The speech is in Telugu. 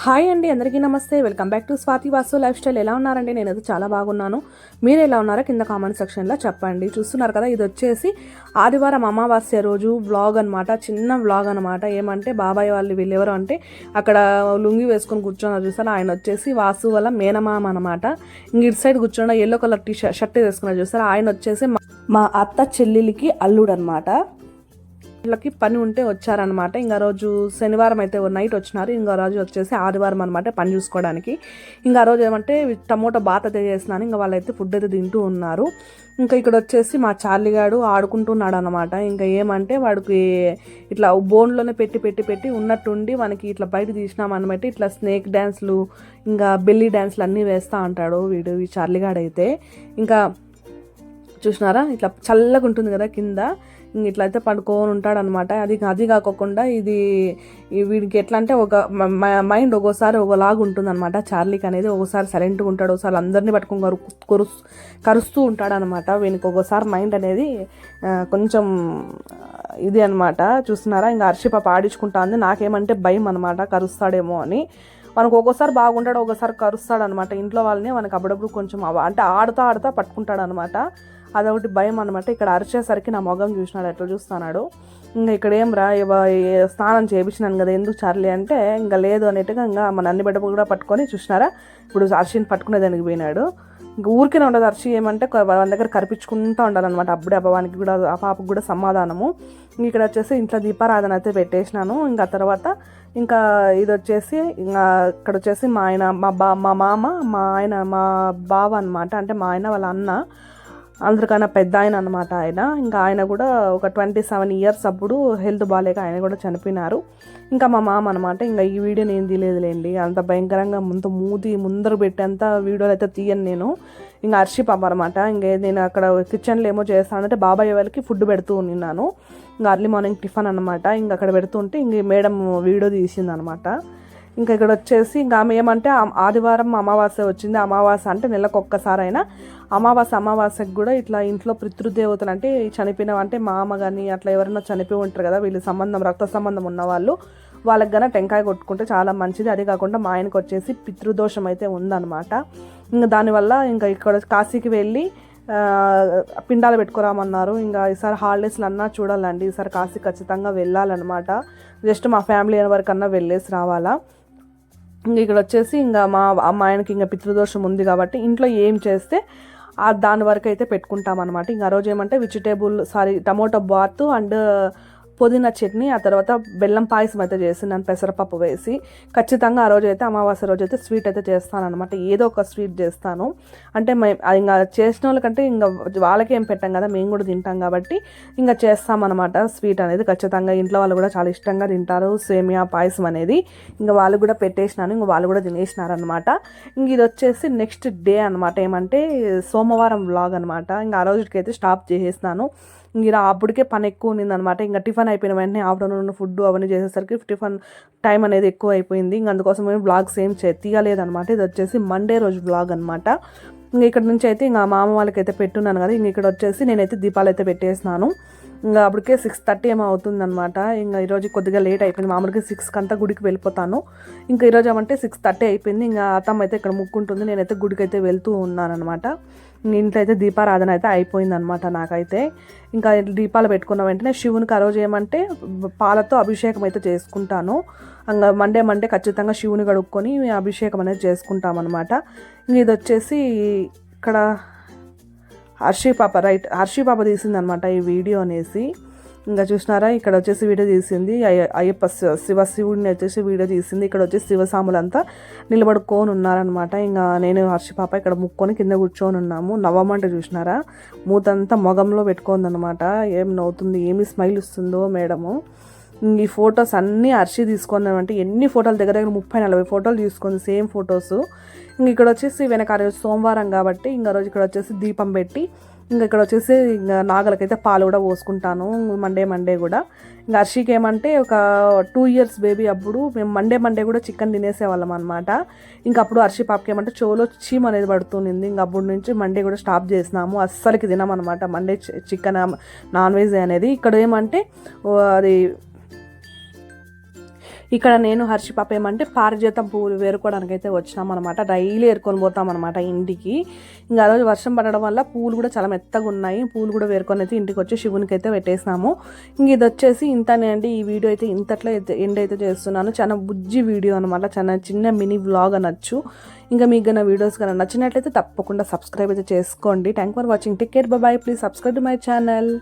హాయ్ అండి అందరికీ నమస్తే. Welcome back to Swathi Vasu lifestyle. ఎలా ఉన్నారండి? నేను అది చాలా బాగున్నాను. మీరు ఎలా ఉన్నారో కింద కామెంట్ సెక్షన్లో చెప్పండి. చూస్తున్నారు కదా ఇది వచ్చేసి ఆదివారం అమావాస్య రోజు వ్లాగ్ అనమాట చిన్న వ్లాగ్ అనమాట ఏమంటే బాబాయ్ వాళ్ళు వీళ్ళెవరు అంటే అక్కడ లుంగి వేసుకొని కూర్చున్నారు చూసారు? ఆయన వచ్చేసి వాసు వాళ్ళ మేనమామ అనమాట ఇంక ఇటు సైడ్ కూర్చున్న ఎల్లో కలర్ టీ షర్ట్ వేసుకున్నారు చూస్తారు ఆయన వచ్చేసి మా- మా అత్త చెల్లెలికి అల్లుడు అనమాట వీళ్ళకి పని ఉంటే వచ్చారనమాట ఇంకా రోజు శనివారం అయితే నైట్ వచ్చినారు. ఇంకా రోజు వచ్చేసి ఆదివారం అనమాట పని చూసుకోవడానికి. ఇంకా రోజు ఏమంటే టమోటా బాత్ అయితే చేసినాను. ఇంకా వాళ్ళైతే ఫుడ్ అయితే తింటూ ఉన్నారు. ఇంకా ఇక్కడ వచ్చేసి మా చార్లిగాడు ఆడుకుంటున్నాడు అనమాట ఇంకా ఏమంటే వాడికి ఇట్లా బోన్లోనే పెట్టి పెట్టి పెట్టి ఉన్నట్టుండి మనకి ఇట్లా బయట తీసినామనమాట ఇట్లా స్నేక్ డ్యాన్స్లు ఇంకా బెల్లీ డ్యాన్స్లు అన్నీ వేస్తూ ఉంటాడు వీడు ఈ చార్లిగాడైతే ఇంకా చూసినారా? ఇట్లా చల్లగా ఉంటుంది కదా కింద. ఇట్లా అయితే పడుకొని ఉంటాడు అనమాట అది అది కాకోకుండా ఇది వీడికి ఎట్లా అంటే ఒక మైండ్ ఒక్కోసారి ఒకలాగా ఉంటుంది అనమాట చార్లీకి అనేది ఒకసారి సైలెంట్గా ఉంటాడు. ఒకసారి అందరినీ పట్టుకొని కరు కరుస్ కరుస్తూ ఉంటాడు అనమాట వీనికి ఒక్కోసారి మైండ్ అనేది కొంచెం ఇది అనమాట చూస్తున్నారా ఇంకా హర్షి పాప ఆడించుకుంటా ఉంది. నాకేమంటే భయం అనమాట కరుస్తాడేమో అని. మనకు ఒక్కోసారి బాగుంటాడు ఒక్కోసారి కరుస్తాడు అనమాట ఇంట్లో వాళ్ళని మనకు అప్పుడప్పుడు కొంచెం అంటే ఆడుతా ఆడుతా పట్టుకుంటాడు అనమాట అదొకటి భయం అనమాట ఇక్కడ అరిచేసరికి నా మొగం చూసినాడు ఎట్లా చూస్తున్నాడు? ఇంకా ఇక్కడ ఏం రా స్నానం చేయించినాను కదా ఎందుకు చర్లే అంటే ఇంకా లేదు అనేట్టుగా ఇంకా మన అన్ని బిడ్డ కూడా పట్టుకొని చూసినారా? ఇప్పుడు అర్షిని పట్టుకునేదానికి పోయినాడు. ఇంకా ఊరికే ఉండదు. అరిచి ఏమంటే వాళ్ళ దగ్గర కరిపించుకుంటూ ఉండాలన్నమాట. అప్పుడే అభవానికి కూడా ఆ పాపకు కూడా సమాధానము. ఇంక ఇక్కడ వచ్చేసి ఇంట్లో దీపారాధన అయితే పెట్టేసినాను. ఇంకా తర్వాత ఇంకా ఇది వచ్చేసి ఇంకా ఇక్కడ వచ్చేసి మా ఆయన మా బా మా మామ మా ఆయన మా బావ అనమాట అంటే మా ఆయన వాళ్ళ అన్న. అందరికన్నా పెద్ద ఆయన అనమాట ఆయన. ఇంకా ఆయన కూడా ఒక ట్వంటీ సెవెన్ ఇయర్స్ అప్పుడు హెల్త్ బాగాలేక ఆయన కూడా చనిపోయినారు. ఇంకా మా మామ అనమాట ఇంకా ఈ వీడియో నేను తీయలేదులేండి. అంత భయంకరంగా ముందు మూతి ముందర పెట్టేంత వీడియోలు అయితే తీయను నేను. ఇంకా అర్షి పాప అనమాట ఇంకా నేను అక్కడ కిచెన్లో ఏమో చేస్తానంటే బాబాయ్ వాళ్ళకి ఫుడ్ పెడుతూ ఉన్నాను. ఇంకా అర్లీ మార్నింగ్ టిఫిన్ అనమాట ఇంకా అక్కడ పెడుతుంటే ఇంక మేడం వీడియో తీసింది అనమాట ఇంకా ఇక్కడ వచ్చేసి ఇంకా ఆమె ఏమంటే ఆదివారం అమావాస్య వచ్చింది. అమావాస్య అంటే నెలకు ఒక్కసారైనా అమావాస్య అమావాస్యకు కూడా ఇట్లా ఇంట్లో పితృదేవతలు అంటే చనిపోయిన అంటే మామ కానీ అట్లా ఎవరైనా చనిపోయి ఉంటారు కదా వీళ్ళు సంబంధం రక్త సంబంధం ఉన్న వాళ్ళు. వాళ్ళకి కన్నా టెంకాయ కొట్టుకుంటే చాలా మంచిది. అదే కాకుండా మా ఆయనకు వచ్చేసి పితృదోషం అయితే ఉందన్నమాట. ఇంకా దానివల్ల ఇంకా ఇక్కడ కాశీకి వెళ్ళి పిండాలు పెట్టుకురామన్నారు. ఇంకా ఈసారి హాలిడేస్లు అన్నా చూడాలండి. ఈసారి కాశీ ఖచ్చితంగా వెళ్ళాలన్నమాట. జస్ట్ మా ఫ్యామిలీ వరకన్నా వెళ్ళేసి రావాలా? ఇంక ఇక్కడ వచ్చేసి ఇంకా మా అమ్మ ఆయనకి ఇంకా పితృదోషం ఉంది కాబట్టి ఇంట్లో ఏం చేస్తే దాని వరకు అయితే పెట్టుకుంటాం అనమాట ఇంకా ఆ రోజు ఏమంటే vegetable sorry tomato bath and pudina chutney ఆ తర్వాత బెల్లం పాయసం అయితే చేసినాను పెసరపప్పు వేసి ఖచ్చితంగా ఆ రోజు అయితే అమావాస్య రోజు అయితే స్వీట్ అయితే చేస్తాను అనమాట ఏదో ఒక స్వీట్ చేస్తాను. అంటే మే ఇంకా చేసిన వాళ్ళకంటే ఇంకా వాళ్ళకి ఏం పెట్టాం కదా మేము కూడా తింటాం కాబట్టి ఇంకా చేస్తామన్నమాట స్వీట్ అనేది. ఖచ్చితంగా ఇంట్లో వాళ్ళు కూడా చాలా ఇష్టంగా తింటారు. సేమియా పాయసం అనేది ఇంకా వాళ్ళు కూడా పెట్టేసినాను ఇంకా వాళ్ళు కూడా తినేసినారనమాట ఇంక ఇది వచ్చేసి నెక్స్ట్ డే అనమాట ఏమంటే సోమవారం వ్లాగ్ అనమాట ఇంకా ఆ రోజుకి అయితే స్టాప్ చేసేసినాను. ఇంకా ఇలా అప్పటికే పని ఎక్కువ ఉన్నిందనమాట ఇంకా టిఫిన్ అయిపోయిన వెంటనే ఆఫ్టర్నూన్ ఫుడ్ అవన్నీ చేసేసరికి టిఫిన్ టైం అనేది ఎక్కువ అయిపోయింది. ఇంక అందుకోసం మేము బ్లాగ్స్ ఏం చే తీయలేదనమాట ఇది వచ్చేసి మండే రోజు బ్లాగ్ అనమాట ఇంక ఇక్కడ నుంచి అయితే ఇంకా మామ వాళ్ళకైతే అయితే పెట్టున్నాను కదా ఇంక ఇక్కడ వచ్చేసి నేనైతే దీపాలు అయితే పెట్టేసినాను. ఇంకా అప్పటికే సిక్స్ థర్టీ ఏమో అవుతుందన్నమాట. ఇంకా ఈరోజు కొద్దిగా లేట్ అయిపోయింది. మామూలుగా సిక్స్కి అంతా గుడికి వెళ్ళిపోతాను. ఇంకా ఈరోజు ఏమంటే సిక్స్ థర్టీ అయిపోయింది. ఇంకా అత్తమ్మ అయితే ఇక్కడ ముక్కుంటుంది. నేనైతే గుడికి అయితే వెళ్తూ ఉన్నాను అనమాట ఇంట్లో అయితే దీపారాధన అయితే అయిపోయిందనమాట నాకైతే. ఇంకా దీపాలు పెట్టుకున్న వెంటనే శివునికి ఆ రోజు ఏమంటే పాలతో అభిషేకం అయితే చేసుకుంటాను. ఇంకా మండే మండే ఖచ్చితంగా శివుని కడుక్కొని అభిషేకం అనేది చేసుకుంటాం అనమాట ఇంక ఇది వచ్చేసి ఇక్కడ హర్షి పాప రైట్ హర్షి పాప తీసిందనమాట ఈ వీడియో అనేసి. ఇంకా చూసినారా? ఇక్కడ వచ్చేసి వీడియో తీసింది. అయ్య- అయ్యప్ప శివ శివ శివుడిని వచ్చేసి వీడియో తీసింది. ఇక్కడ వచ్చేసి శివసాములంతా నిలబడుకొని ఉన్నారనమాట ఇంకా నేను హర్షి పాప ఇక్కడ ముక్కొని కింద కూర్చొని ఉన్నాము. నవ్వమంటే చూసినారా? మూతంతా మొగంలో పెట్టుకుందనమాట ఏం నవ్వుతుంది ఏమి స్మైల్ ఇస్తుందో మేడము. ఈ ఫొటోస్ అన్నీ అర్షి తీసుకున్నామంటే ఎన్ని ఫోటోలు దగ్గర దగ్గర ముప్పై నలభై ఫోటోలు తీసుకుంది సేమ్ ఫొటోస్. ఇంక ఇక్కడ వచ్చేసి వెనక ఆ రోజు సోమవారం కాబట్టి ఇంకా రోజు ఇక్కడ వచ్చేసి దీపం పెట్టి ఇంకా ఇక్కడ వచ్చేసి ఇంకా నాగలకైతే పాలు కూడా పోసుకుంటాను. మండే మండే కూడా. ఇంకా హర్షికి ఏమంటే ఒక టూ ఇయర్స్ బేబీ అప్పుడు మేము మండే మండే కూడా చికెన్ తినేసేవాళ్ళం అనమాట ఇంకా అప్పుడు హర్షి పాపకి ఏమంటే చెవులో చీమ్ అనేది పడుతుంది ఇంకా అప్పుడు నుంచి మండే కూడా స్టాప్ చేసినాము. అస్సలకి తినమనమాట మండే చికెన్ నాన్ వెజ్ అనేది. ఇక్కడ ఏమంటే అది ఇక్కడ నేను హర్షి పాప ఏమంటే పారిజాతం పువ్వులు వేరుకోవడానికి అయితే వచ్చినాం అనమాట డైలీ ఏరుకొని పోతాం అనమాట ఇంటికి. ఇంకా ఆ రోజు వర్షం పడడం వల్ల పూలు కూడా చాలా మెత్తగా ఉన్నాయి. పూలు కూడా వేరుకొని అయితే ఇంటికి వచ్చి శివునికి అయితే పెట్టేసినాము. ఇంక ఇది వచ్చేసి ఇంతనే అండి. ఈ వీడియో అయితే ఇంతట్లో అయితే ఎండ్ అయితే చేస్తున్నాను. చాలా బుజ్జి వీడియో అనమాట చాలా చిన్న మినీ వ్లాగ్ అనొచ్చు. ఇంకా మీకు నా వీడియోస్ కన్నా నచ్చినట్లయితే తప్పకుండా సబ్స్క్రైబ్ అయితే చేసుకోండి. Thank for watching take care bye please subscribe to my channel